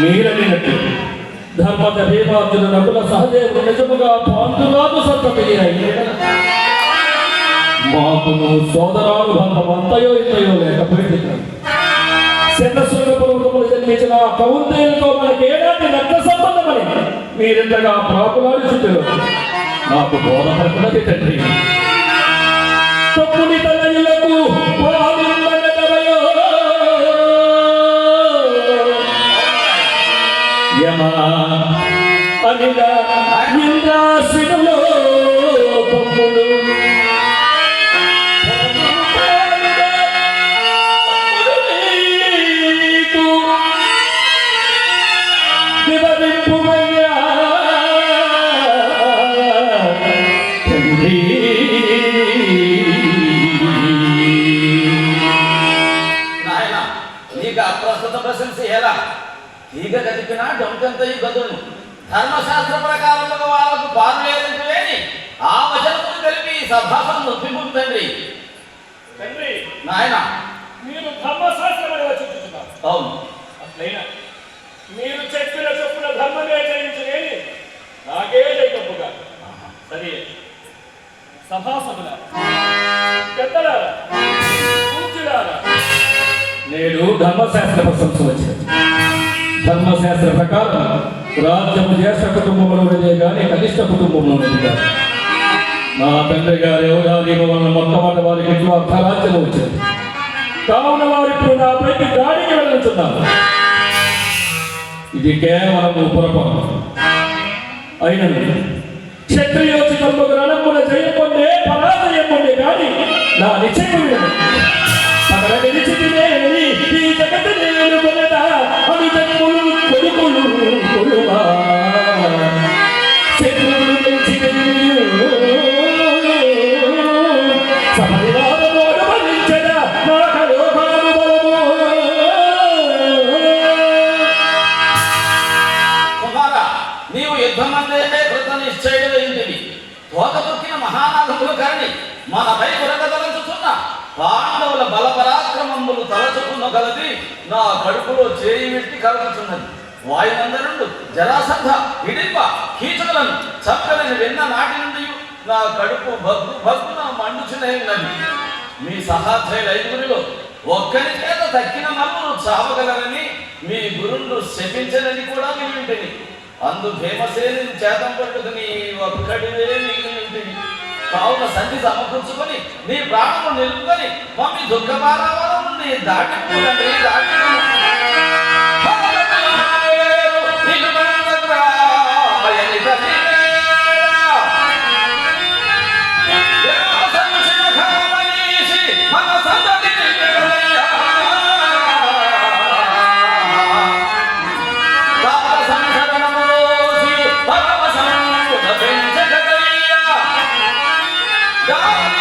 మీరనినట్టు ధర్మత భీమార్జున నకుల సహదేవుడు నిజముగా పాండురాజు సంతతి మాకును సోదరాలు బంధం అంతయో ఇంతయో లేకపోయింది శతశృంగపురములు జన్మించిన కౌంతేయులతో మనకి ఏడాది రక్త సంబంధమని మీరింతగా ప్రాకులాడి చుట్టూ నాకు బోధపడుతున్నది తండ్రి. తప్పుని తనయులకు அனிலா அகிலாசி సభాసదుల పెద్దల పూజ్యులారా. నేడు ధర్మశాస్త్ర ప్రశంస వచ్చింది. ధర్మశాస్త్ర ప్రకారం రాజ్యము జ్యేష్ఠ కుటుంబంలోనే కానీ కనిష్ట కుటుంబంలోనే కాదు నా తండ్రి గారు ఎవరి వలన మొట్టమొదటి వారికి ఇంట్లో అర్ధరాజ్యం వచ్చింది. కావున వారు ఇప్పుడు నా పైకి దాడికి వెళ్ళుతున్నారు ఇది కేవలం పొరపాటు. అయినను క్షత్రియోచితంలో రణముల జయం పొందే పరాజయం పొందే కానీ నా నిశ్చయం కడుపు భగ్గు భగ్గున మండుచునే ఉన్నది మీ సహాధ్యుల ఐదుగురిలో ఒక్కరి చేత తక్కిన నలుగురు చావగలరని మీ గురుండు శపించనని కూడా వింటిని అందు భీమసేని చేతం పట్టుకుని ఒక్కడివే మిగిలి వింటిని. కావున సంధి సమకూర్చుకొని నీ ప్రాణము నిలుపుకొని మమ్మీ దుఃఖపారావాల నీ దాటి దాటి తండ్రి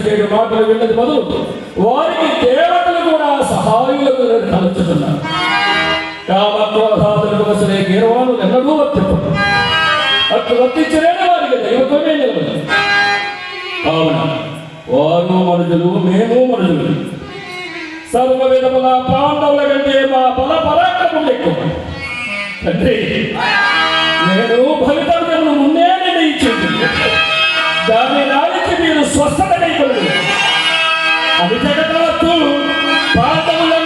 చేయడం మాటలు విన్నది మొదలు వారికి దేవతలు కూడా సహాయులకు తలుచుతున్నారు కామక్రోధాదులకు వసలే గీరవాను ఎన్నడూ వర్తింపడు అట్లు వర్తించలేని వారికి దైవత్వమే నిలబడి కావున వారు మనుషులు మేము మనుషులు సర్వ విధముల పాండవుల కంటే మా బల పరాక్రమం ఎక్కువ. తండ్రి నేను ఫలితం ముందే నిర్ణయించింది దాని నాడికి మీరు స్వస్థత కైకొంది అది జగతాత్తు పాదములను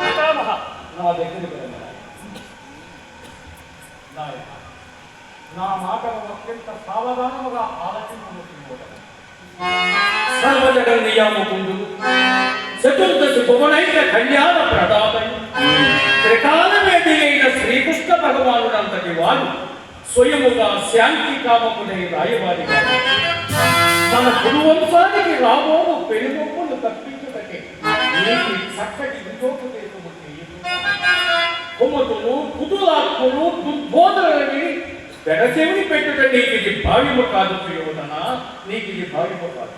పితామహ నా దగ్గరికి నాయక నా మాటను అత్యంత సావధానముగా ఆలోచించుకుంటున్నాడు సర్వజగన్నియాముకుండు చతుర్దశి భువనైన కళ్యాణ ప్రదాపై త్రికాలవేది అయిన శ్రీకృష్ణ భగవానుడంతటి వాడు స్వయముగా శాంతి కామకుడై రాయవారి మన కురువంశానికి రాబోవు పెనుగొప్పులు తప్పించుటకే చక్కటి విజోపుటి కుమతులు కుదులాక్కులు దుర్బోధనలని పెడచెవిని పెట్టుట నీకు ఇది భావ్యము కాదు యువతన నీకు ఇది భావ్యము కాదు.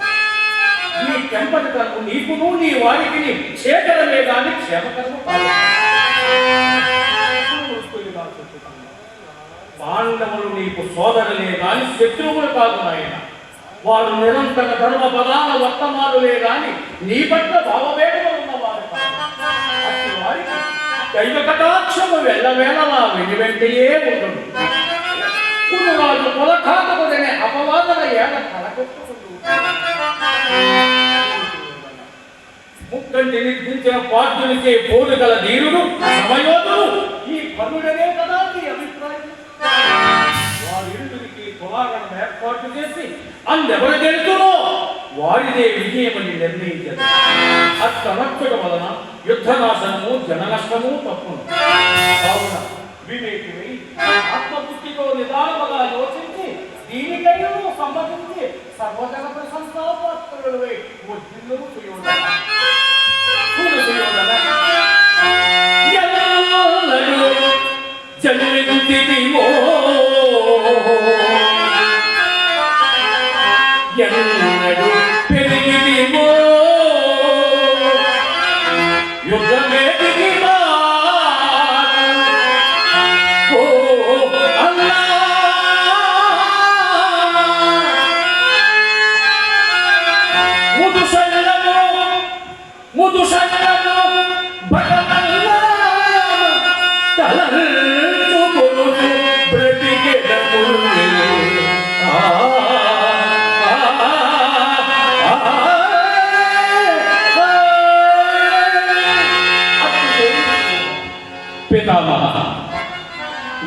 నీ చెంపటకు నీకును నీ వారికి చేకరమే కానీ క్షేమకర్మ పాండవులు నీకు సోదరులే కాని శత్రువులు కాదు నాయన. వారు నిరంతర ధర్మ పదాల వర్తమానులే కాని నీ పట్ల భావవేదన దైవ కటాక్షము వెళ్ళవేళలా వెని వెంటయే ఉంటుంది కురురాజు కులఖాతకుడనే అపవాదన ఏడ తలకెత్తుకుంటూ ముక్కంటి నిర్మించిన పార్థునికే పోరు గల ధీరుడు సమయోధుడు ఈ పనుడనే కదా నీ అభిప్రాయం వారి వారిరువురికి కులాలను ఏర్పాటు చేసి అందెవరు గెలుతునో వారిదే విజయమని నిర్ణయించారు అట్టనచ్చడం వలన యుద్ధ నాశనము జన నష్టము తప్పును. కావున వివేకుని ఆత్మబుద్ధితో నిదానముగా యోచించి దీనికైనా సంబంధించి సర్వజన ప్రశంసాపాత్రులవై ఒడ్డిల్లు చేయడం చూడు సుయోధన ఎల్లరూ జన్మించితివో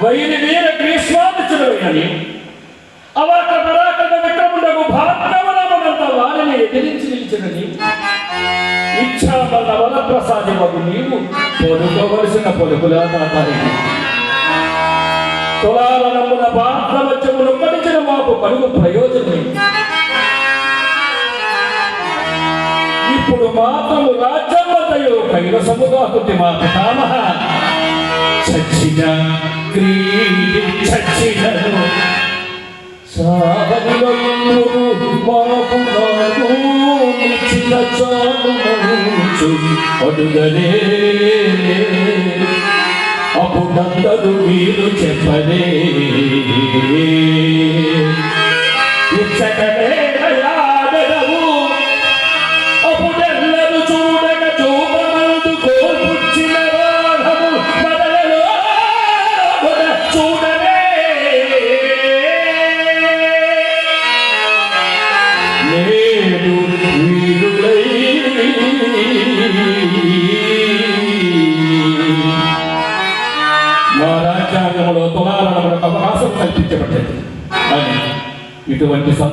వైరి వీర గ్రీష్మాదిచుడని అవక పరాకట విక్రముడకు భార్గవనమనంత వారిని ఎదిరించి నిలిచినని ఇచ్చామన్న వరప్రసాదిమగు నీవు పొదుకోవలసిన పొదుపులా తాతాయి తులాల నమ్మున భారతవచ్చమును పడిచిన మాకు పలుగు ప్రయోజనం ఇప్పుడు మాత్రము రాజ్యమతయు కైవసముగా కొద్ది మా పితామహ చచ్చిన క్రీడి చచ్చినను మాకు నాడు నిచ్చిన అప్పుడందరూ మీరు చెప్పలే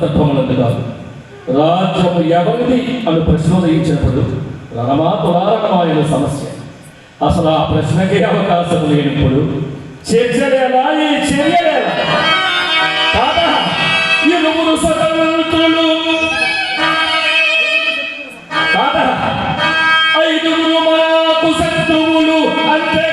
ఇటువంటి సందర్భములందు కాదు. రాజ్యము ఎవరిది అని ప్రశ్న ఉదయించినప్పుడు రణమా తులారణమైన సమస్య. అసలు ఆ ప్రశ్నకే అవకాశం లేనప్పుడు చర్చలేలా ఈ చర్యలేలా ఇరువురు స్వతంత్రులు ఐదుగురు మాకు శత్రువులు అంటే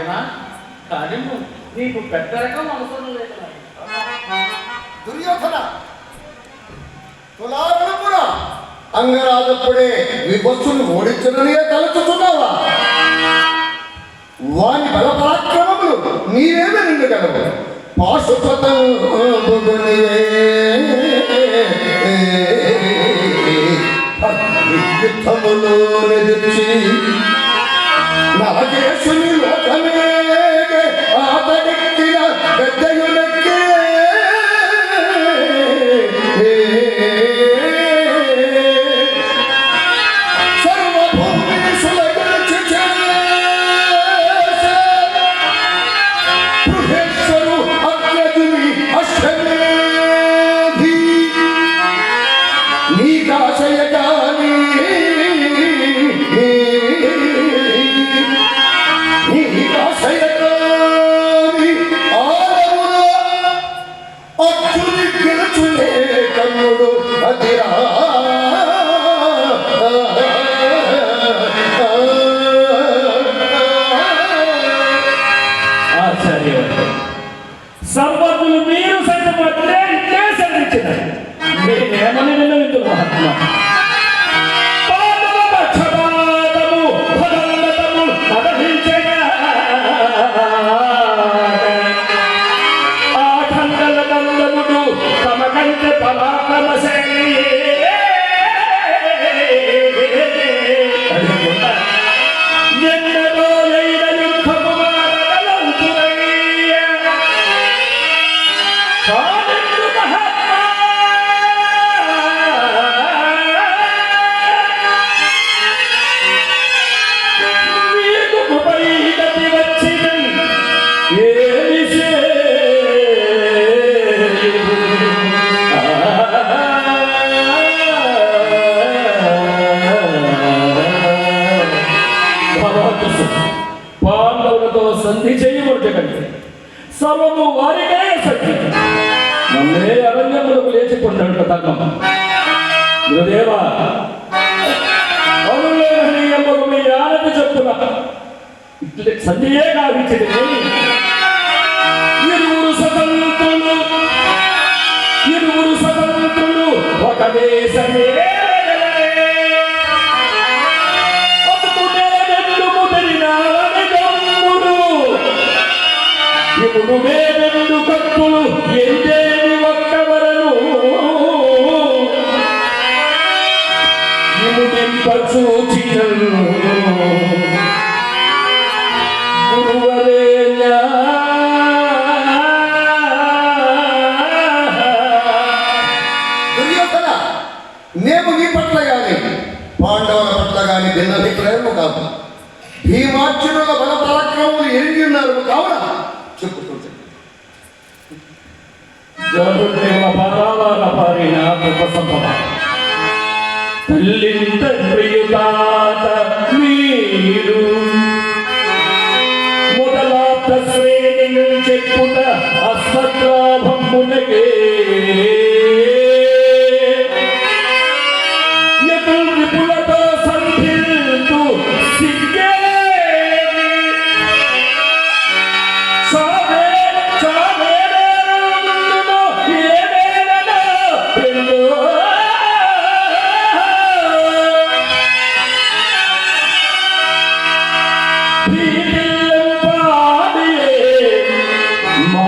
రుచించిన కానీ నీకు పెద్ద రకం అవసరం లేదు దుర్యోధన తులారణపున అంగరాజప్పుడే విభత్సుని ఓడించననే తలచుతున్నావా వాని బల పరాక్రమములు నీవేమే పాశుపతం యుద్ధములో నిలిచి ನಾಗೇಶನು ಲೋಕಮೇಗೆ ಆತಡಿಕ್ಕಿನ ಬೆದ್ದೆಯು ってない。పాండవులతో సంధి చేయబడకండి సర్వము వారికే సత్యం నన్నే అరణ్యములకు లేచిపోతాడు తగ్గం. గురుదేవా అనులేఖనీయముకు మీ ఆనతి చెప్పున సంధియే కావించింది ఇప్పుడు వేరెండు కత్తులు పారిన కృప సంపద తల్లింత ప్రియుతాత మీరు. మొదలాప్త శ్రేణి చెప్పుట అస్మద్రాభమునకే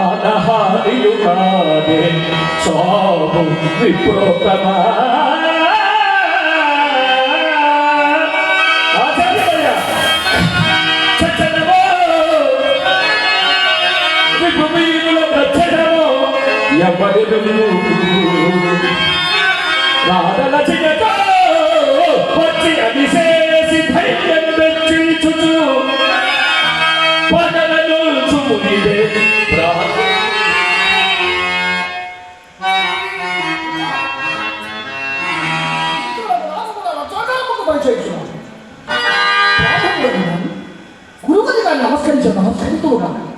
మానహానియుగాదే చావు విప్రోతమా ఎవరి రాధల చిన్నతో ちゃんのとか